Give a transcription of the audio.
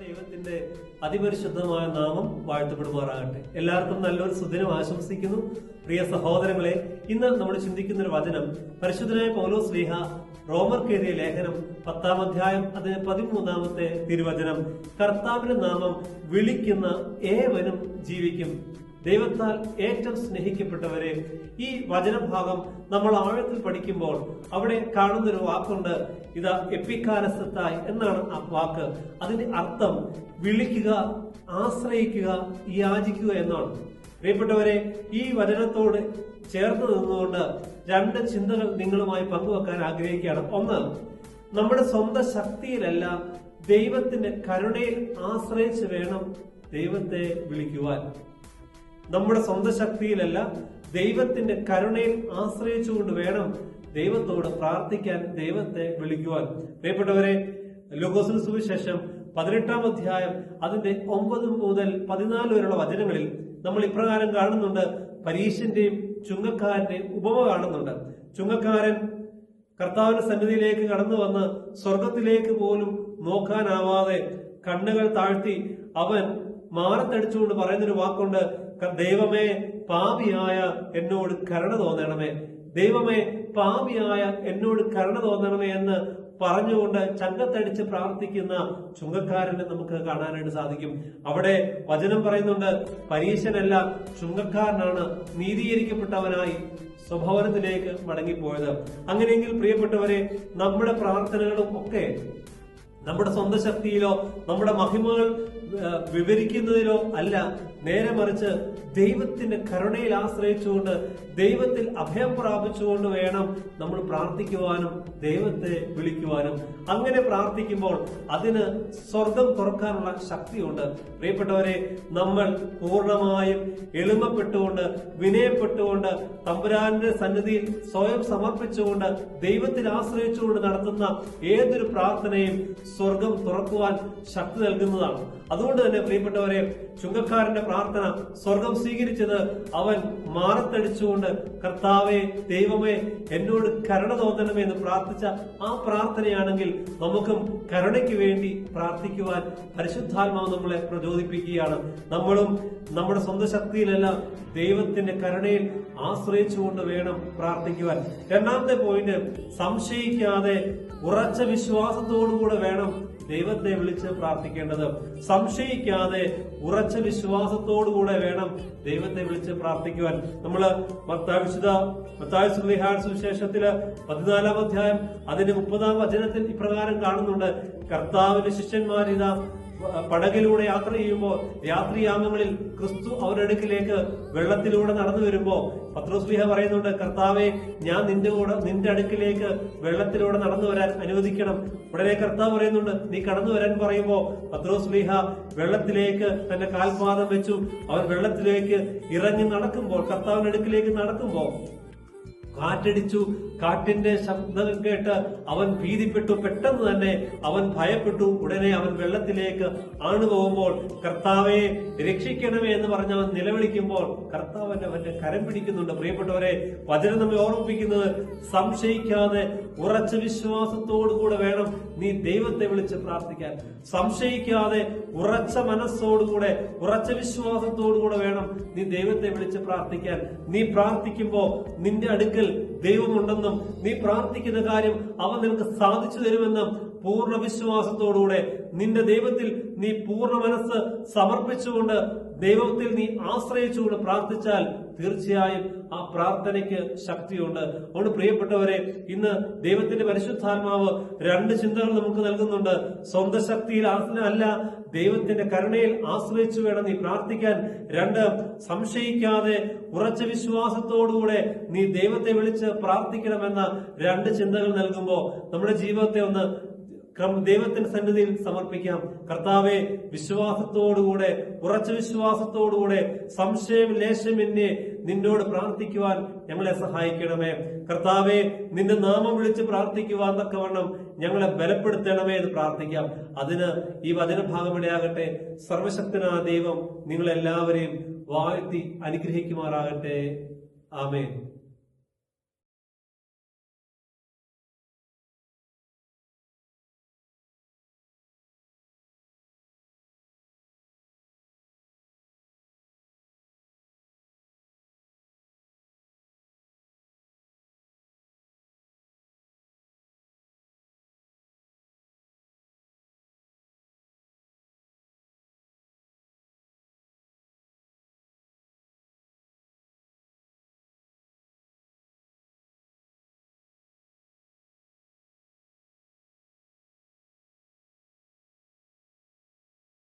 ദൈവത്തിന്റെ അതിപരിശുദ്ധമായ നാമം വാഴ്ത്തപ്പെടുമാറാകട്ടെ. എല്ലാവർക്കും നല്ലൊരു സുദിനം ആശംസിക്കുന്നു. പ്രിയ സഹോദരങ്ങളെ ഇന്ന് നമ്മൾ ചിന്തിക്കുന്ന ഒരു വചനം പരിശുദ്ധനായ പൗലോസ് റോമർക്ക് റോമർക്കെതിരെ ലേഖനം പത്താം അധ്യായം അതിന് പതിമൂന്നാമത്തെ തിരുവചനം. കർത്താവിന്റെ നാമം വിളിക്കുന്ന ഏവനും ജീവിക്കും. ദൈവത്താൽ ഏറ്റവും സ്നേഹിക്കപ്പെട്ടവരെ ഈ വചനഭാഗം നമ്മൾ ആഴത്തിൽ പഠിക്കുമ്പോൾ അവിടെ കാണുന്നൊരു വാക്കുണ്ട്. ഇത് എപ്പിക്കാലസത്തായി എന്നാണ് ആ വാക്ക്. അതിന്റെ അർത്ഥം വിളിക്കുക ആശ്രയിക്കുക യാചിക്കുക എന്നാണ്. പ്രിയപ്പെട്ടവരെ ഈ വചനത്തോട് ചേർന്ന് നിന്നുകൊണ്ട് രണ്ട് ചിന്തകൾ നിങ്ങളുമായി പങ്കുവെക്കാൻ ആഗ്രഹിക്കുകയാണ്. ഒന്ന് നമ്മുടെ സ്വന്തം ശക്തിയിലല്ല ദൈവത്തിന്റെ കരുണയിൽ ആശ്രയിച്ച് വേണം ദൈവത്തെ വിളിക്കുവാൻ. നമ്മുടെ സ്വന്തം ശക്തിയിലല്ല ദൈവത്തിന്റെ കരുണയിൽ ആശ്രയിച്ചുകൊണ്ട് വേണം ദൈവത്തോട് പ്രാർത്ഥിക്കാൻ ദൈവത്തെ വിളിക്കുവാൻ. പ്രിയപ്പെട്ടവരെ ലോകോസിന് സുവിശേഷം പതിനെട്ടാം അധ്യായം അതിന്റെ ഒമ്പത് മുതൽ പതിനാല് വരെയുള്ള വചനങ്ങളിൽ നമ്മൾ ഇപ്രകാരം കാണുന്നുണ്ട്. പരീശന്റെയും ചുങ്കക്കാരന്റെയും ഉപമ കാണുന്നുണ്ട്. ചുങ്കക്കാരൻ കർത്താവിന്റെ സന്നിധിയിലേക്ക് കടന്നു വന്ന് സ്വർഗത്തിലേക്ക് പോലും നോക്കാനാവാതെ കണ്ണുകൾ താഴ്ത്തി അവൻ മാറത്തടിച്ചുകൊണ്ട് പറയുന്നൊരു വാക്കുണ്ട്. ദൈവമേ പാപിയായ എന്നോട് കരുണ തോന്നണമേ. ദൈവമേ പാപിയായ എന്നോട് കരുണ തോന്നണമേ എന്ന് പറഞ്ഞുകൊണ്ട് ചങ്കത്തടിച്ച് പ്രാർത്ഥിക്കുന്ന ചുങ്കക്കാരനെ നമുക്ക് കാണാനായിട്ട് സാധിക്കും. അവിടെ വചനം പറയുന്നുണ്ട് പരീശനല്ല ചുങ്കക്കാരനാണ് നീതീകരിക്കപ്പെട്ടവനായി സ്വഭവനത്തിലേക്ക് മടങ്ങിപ്പോയത്. അങ്ങനെയെങ്കിൽ പ്രിയപ്പെട്ടവരെ നമ്മുടെ പ്രാർത്ഥനകളും ഒക്കെ നമ്മുടെ സ്വന്തം ശക്തിയിലോ നമ്മുടെ മഹിമകൾ വിവരിക്കുന്നതിലോ അല്ല. നേരെ മറിച്ച് ദൈവത്തിന്റെ കരുണയിൽ ആശ്രയിച്ചുകൊണ്ട് ദൈവത്തിൽ അഭയം പ്രാപിച്ചുകൊണ്ട് വേണം നമ്മൾ പ്രാർത്ഥിക്കുവാനും ദൈവത്തെ വിളിക്കുവാനും. അങ്ങനെ പ്രാർത്ഥിക്കുമ്പോൾ അതിന് സ്വർഗം തുറക്കാനുള്ള ശക്തിയുണ്ട്. പ്രിയപ്പെട്ടവരെ നമ്മൾ പൂർണമായും എളിമപ്പെട്ടുകൊണ്ട് വിനയപ്പെട്ടുകൊണ്ട് തമ്പുരാന്റെ സന്നിധിയിൽ സ്വയം സമർപ്പിച്ചുകൊണ്ട് ദൈവത്തിൽ ആശ്രയിച്ചുകൊണ്ട് നടത്തുന്ന ഏതൊരു പ്രാർത്ഥനയും സ്വർഗം തുറക്കുവാൻ ശക്തി നൽകുന്നതാണ്. അതുകൊണ്ട് തന്നെ പ്രിയപ്പെട്ടവരെ ചുങ്കക്കാരന്റെ പ്രാർത്ഥന സ്വർഗം സ്വീകരിച്ചത് അവൻ മാറത്തടിച്ചുകൊണ്ട് കർത്താവെ ദൈവമേ എന്നോട് കരുണ തോന്നണമേ എന്ന് പ്രാർത്ഥിച്ച ആ പ്രാർത്ഥനയാണെങ്കിൽ നമുക്കും കരുണയ്ക്ക് വേണ്ടി പ്രാർത്ഥിക്കുവാൻ പരിശുദ്ധാത്മാവ് നമ്മളെ പ്രചോദിപ്പിക്കുകയാണ്. നമ്മളും നമ്മുടെ സ്വന്തം ശക്തിയിലല്ല ദൈവത്തിന്റെ കരുണയിൽ ആശ്രയിച്ചുകൊണ്ട് വേണം പ്രാർത്ഥിക്കുവാൻ. രണ്ടാമത്തെ പോയിന്റ് സംശയിക്കാതെ ഉറച്ച വിശ്വാസത്തോടുകൂടെ വേണം ദൈവത്തെ വിളിച്ച് പ്രാർത്ഥിക്കേണ്ടത് സംശയിക്കാതെ ഉറച്ച വിശ്വാസത്തോടുകൂടെ വേണം ദൈവത്തെ വിളിച്ച് പ്രാർത്ഥിക്കുവാൻ. മത്തായി വിശുദ്ധ സുവിശേഷത്തിൽ പതിനാലാം അധ്യായം അതിന്റെ മുപ്പതാം വചനത്തിൽ ഇപ്രകാരം കാണുന്നുണ്ട്. കർത്താവിന്റെ ശിഷ്യന്മാരിതാ പടകിലൂടെ യാത്ര ചെയ്യുമ്പോൾ രാത്രിയാമങ്ങളിൽ ക്രിസ്തു അവരുടെ അടുക്കിലേക്ക് വെള്ളത്തിലൂടെ നടന്നു വരുമ്പോൾ പത്രോസ്ലിഹ പറയുന്നുണ്ട് കർത്താവെ ഞാൻ നിന്റെ കൂടെ നിന്റെ അടുക്കിലേക്ക് വെള്ളത്തിലൂടെ നടന്നു വരാൻ അനുവദിക്കണം. ഉടനെ കർത്താവ് പറയുന്നുണ്ട് നീ കടന്നു വരാൻ പറയുമ്പോൾ പത്രോസ്ലിഹ വെള്ളത്തിലേക്ക് തന്റെ കാൽപാദം വെച്ചു. അവൻ വെള്ളത്തിലേക്ക് ഇറങ്ങി നടക്കുമ്പോൾ കർത്താവിന്റെ അടുക്കിലേക്ക് നടക്കുമ്പോൾ കാറ്റടിച്ചു കാറ്റിന്റെ ശബ്ദം കേട്ട് അവൻ ഭീതിപ്പെട്ടു. പെട്ടെന്ന് തന്നെ അവൻ ഭയപ്പെട്ടു. ഉടനെ അവൻ വെള്ളത്തിലേക്ക് ആണുപോകുമ്പോൾ കർത്താവെ രക്ഷിക്കണമേ എന്ന് പറഞ്ഞ് അവൻ നിലവിളിക്കുമ്പോൾ കർത്താവ് അവന്റെ കരം പിടിക്കുന്നുണ്ട്. പ്രിയപ്പെട്ടവരെ വചനം നമ്മെ ഓർമ്മിപ്പിക്കുന്നത് സംശയിക്കാതെ ഉറച്ച വിശ്വാസത്തോടു കൂടെ വേണം നീ ദൈവത്തെ വിളിച്ച് പ്രാർത്ഥിക്കാൻ. സംശയിക്കാതെ ഉറച്ച മനസ്സോടുകൂടെ ഉറച്ച വിശ്വാസത്തോടുകൂടെ വേണം നീ ദൈവത്തെ വിളിച്ച് പ്രാർത്ഥിക്കാൻ. നീ പ്രാർത്ഥിക്കുമ്പോ നിന്റെ അടുക്കൽ ദൈവമുണ്ടെന്നും നീ പ്രാർത്ഥിക്കുന്ന കാര്യം അവൻ നിനക്ക് സാധിച്ചു തരുമെന്നും പൂർണ വിശ്വാസത്തോടുകൂടെ നിന്റെ ദൈവത്തിൽ നീ പൂർണ മനസ്സ് സമർപ്പിച്ചുകൊണ്ട് ദൈവത്തിൽ നീ ആശ്രയിച്ചുകൊണ്ട് പ്രാർത്ഥിച്ചാൽ തീർച്ചയായും ആ പ്രാർത്ഥനയ്ക്ക് ശക്തിയുണ്ട്. അതുകൊണ്ട് പ്രിയപ്പെട്ടവരെ ഇന്ന് ദൈവത്തിന്റെ പരിശുദ്ധാത്മാവ് രണ്ട് ചിന്തകൾ നമുക്ക് നൽകുന്നുണ്ട്. സ്വന്തം ശക്തിയിൽ അല്ല ദൈവത്തിന്റെ കരുണയിൽ ആശ്രയിച്ചു വേണം നീ പ്രാർത്ഥിക്കാൻ. രണ്ട് സംശയിക്കാതെ ഉറച്ച വിശ്വാസത്തോടുകൂടെ നീ ദൈവത്തെ വിളിച്ച് പ്രാർത്ഥിക്കണമെന്ന രണ്ട് ചിന്തകൾ നൽകുമ്പോൾ നമ്മുടെ ജീവിതത്തെ ഒന്ന് ദൈവത്തിന്റെ സന്നിധിയിൽ സമർപ്പിക്കാം. കർത്താവെ വിശ്വാസത്തോടുകൂടെ ഉറച്ച വിശ്വാസത്തോടുകൂടെ സംശയം ലേശമെന്നെ നിന്നോട് പ്രാർത്ഥിക്കുവാൻ ഞങ്ങളെ സഹായിക്കണമേ. കർത്താവെ നിന്റെ നാമം വിളിച്ച് പ്രാർത്ഥിക്കുവാൻ തക്കവണ്ണം ഞങ്ങളെ ബലപ്പെടുത്തണമേ എന്ന് പ്രാർത്ഥിക്കാം. അതിന് ഈ വചനഭാഗം ഇടയാകട്ടെ. സർവശക്തനാ ദൈവം നിങ്ങളെല്ലാവരെയും വാഴ്ത്തി അനുഗ്രഹിക്കുമാറാകട്ടെ. ആമേൻ.